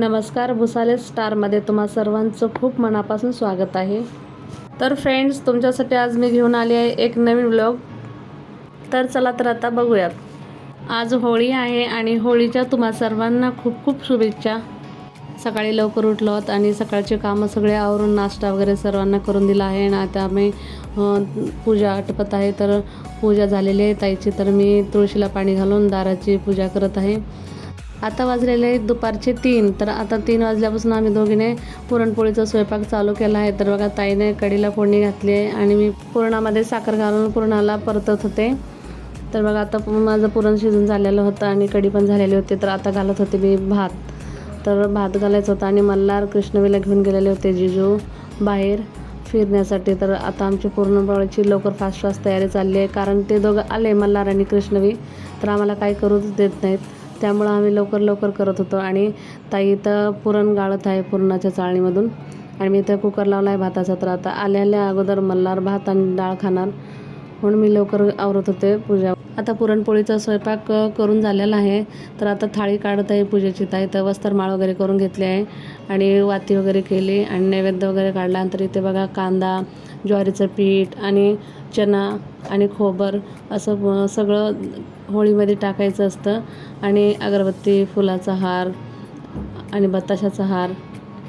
नमस्कार भुसाले स्टारमध्ये तुम्हा सर्वांचं खूप मनापासून स्वागत आहे. तर फ्रेंड्स तुमच्यासाठी आज मी घेऊन आली आहे एक नवीन व्लॉग तर चला तर आता बघूयात. आज होळी आहे आणि होळीच्या तुम्हा सर्वांना खूप खूप शुभेच्छा. सकाळी लवकर उठलो आहोत आणि सकाळचे कामं सगळे आवरून नाश्ता वगैरे सर्वांना करून दिला आहे आणि आता आम्ही पूजा आटपत आहे. तर पूजा झालेली आहे ताईची. तर मी तुळशीला पाणी घालून दाराची पूजा करत आहे. आता वाजलेले आहेत दुपारचे तीन. तर आता तीन वाजल्यापासून आम्ही दोघीने पुरणपोळीचा स्वयंपाक चालू केला आहे. तर बघा ताईने कडीला फोडणी घातली आहे आणि मी पुरणामध्ये साखर घालून पुरणाला परतत होते. तर बघा आता माझं पुरण शिजून झालेलं होतं आणि कढी पण झालेली होती. तर आता घालत होते मी भात. तर भात घालायचं होतं आणि मल्हार कृष्णवीला घेऊन गेलेले होते जिजू बाहेर फिरण्यासाठी. तर आता आमची पुरणपोळीची लवकर फास्ट फास्ट तयारी चालली आहे. कारण ते दोघं आले मल्हार आणि कृष्णवी. तर आम्हाला काही करूच देत नाहीत. त्यामुळं आम्ही लवकर लवकर करत होतो. आणि ताई इथं पुरण गाळत आहे पुरणाच्या चाळणीमधून. आणि मी इथं कुकर लावला आहे भाताचा. तर आता आल्या आल्या अगोदर मल्हार भात आणि डाळ खाणार. म्हणून मी लवकर आवरत होते पूजा. आता पुरणपोळीचा स्वयंपाक करून झालेला आहे. तर आता थाळी काढत आहे पूजेची ताई. तर वस्त्रमाळ वगैरे करून घेतली आहे. आणि वाती वगैरे केली आणि नैवेद्य वगैरे काढला. तर इथे बघा कांदा ज्वारीचं पीठ आणि चना आणि खोबर असं सगळं होळीमध्ये टाकायचं असतं. आणि अगरबत्ती फुलाचा हार आणि बताशाचा हार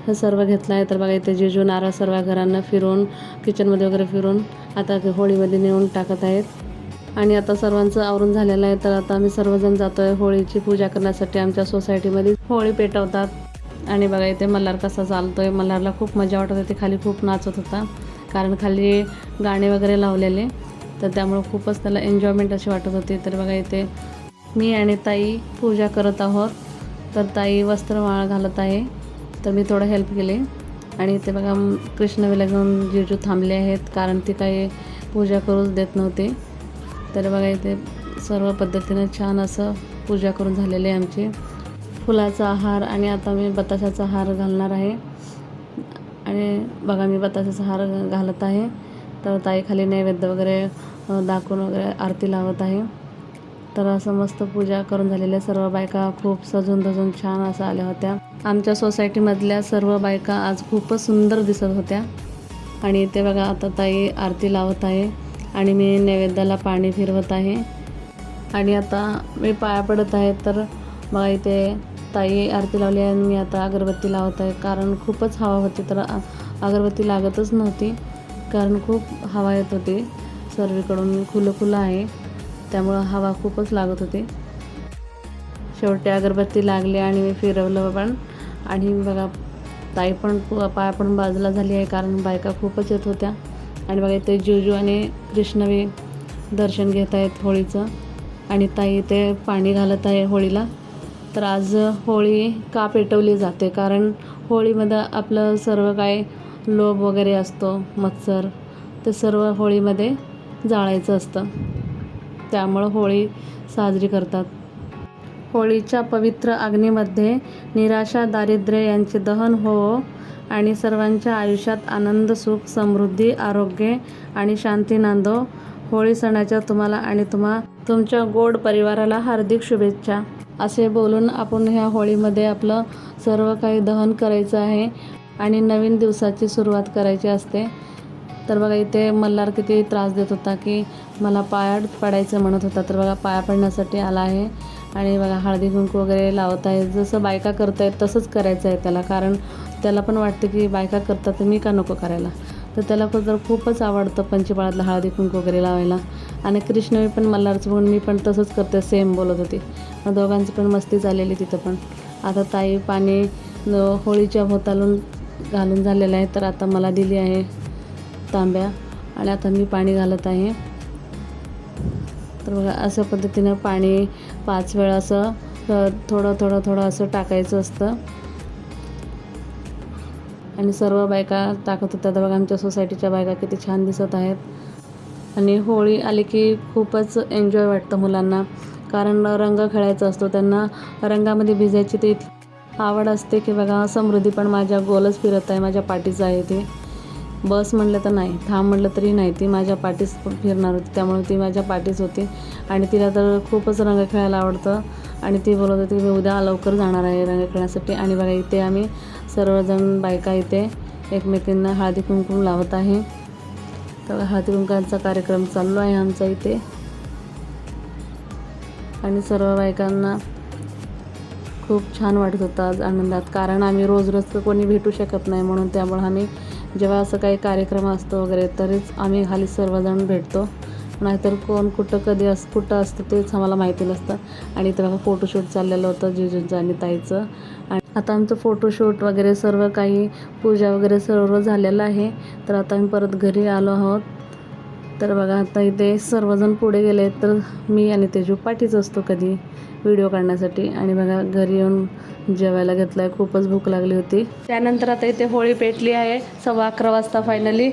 हे सर्व घेतला आहे. तर बघा इथे जिजू नारळ सर्व घरांना फिरून किचनमध्ये वगैरे फिरून आता ते होळीमध्ये नेऊन टाकत आहेत. आणि आता सर्वांचं आवरून झालेलं आहे. तर आता आम्ही सर्वजण जातो आहे होळीची पूजा करण्यासाठी आमच्या सोसायटीमध्ये. होळी पेटवतात. आणि बघा इथे मल्हार कसा चालतो आहे मल्हारला खूप मजा वाटत होती. खाली खूप नाचत होता. कारण खाली गाणे वगैरे लावलेले. तर त्यामुळं खूपच त्याला एन्जॉयमेंट अशी वाटत होती. तर बघा इथे मी आणि ताई पूजा करत आहोत. तर ताई वस्त्रमाळ घालत आहे. तर मी थोडं हेल्प केले. आणि इथे बघा कृष्णवेला कृष्णवीला घेऊन जिजू थांबले आहेत कारण ती काही पूजा करूच देत नव्हते. तर बघा इथे सर्व पद्धतीनं छान असं पूजा करून झालेली आहे आमची. फुलाचा हार आणि आता मी बताशाचा हार घालणार आहे. आणि बघा मी बताशाचा हार घालत आहे. तर ताई खाली नैवेद्य वगैरे दाखवून वगैरे आरती लावत आहे. तर असं मस्त पूजा करून झालेल्या सर्व बायका खूप सजून धजून छान असं आल्या होत्या. आमच्या सोसायटीमधल्या सर्व बायका आज खूपच सुंदर दिसत होत्या. आणि ते बघा आता ताई आरती लावत आहे आणि मी नैवेद्याला पाणी फिरवत आहे. आणि आता मी पाया पडत आहे तर बघा इथे ताई आरती लावली आहे आणि मी आता अगरबत्ती लावत आहे. कारण खूपच हवा होती तर अगरबत्ती लागतच नव्हती. कारण खूप हवा येत होती. सर्वीकडून खुलं खुलं आहे. त्यामुळं हवा खूपच लागत होती. शेवटी अगरबत्ती लागली आणि मी फिरवलं पण. आणि बघा ताई पण पाय पण बाजूला झाली आहे कारण बायका खूपच येत होत्या. आणि बघा इथे जुजू आणि कृष्णवी दर्शन घेत आहेत होळीचं. आणि ताई इथे पाणी घालत आहे होळीला. तर आज होळी का पेटवली जाते? कारण होळीमध्ये आपलं सर्व काय लोभ वगैरे असतो मत्सर ते सर्व होळीमध्ये जाळायचं असतं. त्यामुळं होळी साजरी करतात. होळीच्या पवित्र अग्नीमध्ये निराशा दारिद्र्य यांचे दहन हो आणि सर्वांच्या आयुष्यात आनंद सुख समृद्धी आरोग्य आणि शांती नांदो. होळी सणाच्या तुम्हाला आणि तुम्हा तुमच्या गोड परिवाराला हार्दिक शुभेच्छा. असे बोलून आपण ह्या होळीमध्ये आपलं सर्व काही दहन करायचं आहे. आणि नवीन दिवसाची सुरुवात करायची असते. तर बघा इथे मल्हार किती त्रास देत होता की मला पायात पडायचं म्हणत होता. तर बघा पाया पडण्यासाठी आला आहे. आणि बघा हळदी कुंकू वगैरे लावत आहे. जसं बायका करत आहेत तसंच करायचं आहे त्याला. कारण त्याला पण वाटतं की बायका करतात तर मी का नको करायला? तर त्याला तर जर खूपच आवडतं पंचपाळातलं हळदी कुंकू वगैरे लावायला. आणि कृष्णवी पण मल्हारचं बघून मी पण तसंच करते सेम बोलत होती. दोघांची पण मस्ती झालेली तिथं पण. आता ताई पाणी होळीच्या भोवतालून घालून झालेलं आहे. तर आता मला दिली आहे तांब्या आणि आता मी पाणी घालत आहे. तर बघा अशा पद्धतीनं पाणी पाच वेळा असं थोडं थोडं थोडं असं टाकायचं असतं. आणि सर्व बायका टाकत होत्या. तर बघा आमच्या सोसायटीच्या बायका किती छान दिसत आहेत. आणि होळी आली की खूपच एन्जॉय वाटतं मुलांना. कारण रंग खेळायचा असतो. त्यांना रंगामध्ये भिजायची ते इतकी आवड असते की बघा समृद्धी पण माझ्या गोलच फिरत आहे माझ्या पाठीचं आहे ते. बस म्हणलं तर नाही थांब म्हटलं तरी नाही ती माझ्या पाठीस फिरणार होती त्यामुळे ती माझ्या पाठीच होती. आणि तिला तर खूपच रंग खेळायला आवडतं. आणि ती बोलत होती मी उद्या लवकर जाणार आहे रंग खेळण्यासाठी. आणि बघा इथे आम्ही सर्वजण बायका इथे एकमेकींना हळदी कुंकू लावत आहे. तर हळदी कुंकांचा कार्यक्रम चालू आहे आमचा इथे. आणि सर्व बायकांना खूप छान वाटत होतं आज आनंदात. कारण आम्ही रोज रोज तर कोणी भेटू शकत नाही म्हणून त्यामुळे आम्ही जेव्हा असं काही कार्यक्रम असतो वगैरे तरीच आम्ही खाली सर्वजण भेटतो. नाहीतर कोण कुठं कधी अस कुठं असतं तेच आम्हाला माहिती नसतं. आणि इथं बघा फोटोशूट चाललेलं होतं जिजूंचं आणि ताईचं. आणि आता आमचं फोटोशूट वगैरे सर्व काही पूजा वगैरे सर्व झालेलं आहे. तर आता आम्ही परत घरी आलो आहोत. तर बघा आता इथे सर्वजण पुढे गेले तर मी आणि तेजू पाठीच असतो कधी व्हिडिओ काढण्यासाठी. आणि बघा घरी येऊन जेवायला घेतलं आहे खूपच भूक लागली होती. त्यानंतर आता इथे होळी पेटली आहे. सव्वा अकरा वाजता फायनली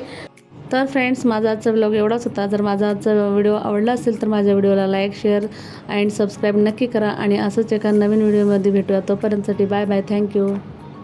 तर फ्रेंड्स माझा आजचा व्लॉग एवढाच होता. जर माझा आजचा व्हिडिओ आवडला असेल तर माझ्या व्हिडिओला लाईक शेअर अँड सबस्क्राईब नक्की करा. आणि असंच एका नवीन व्हिडिओमध्ये भेटूया. तोपर्यंतसाठी बाय बाय थँक्यू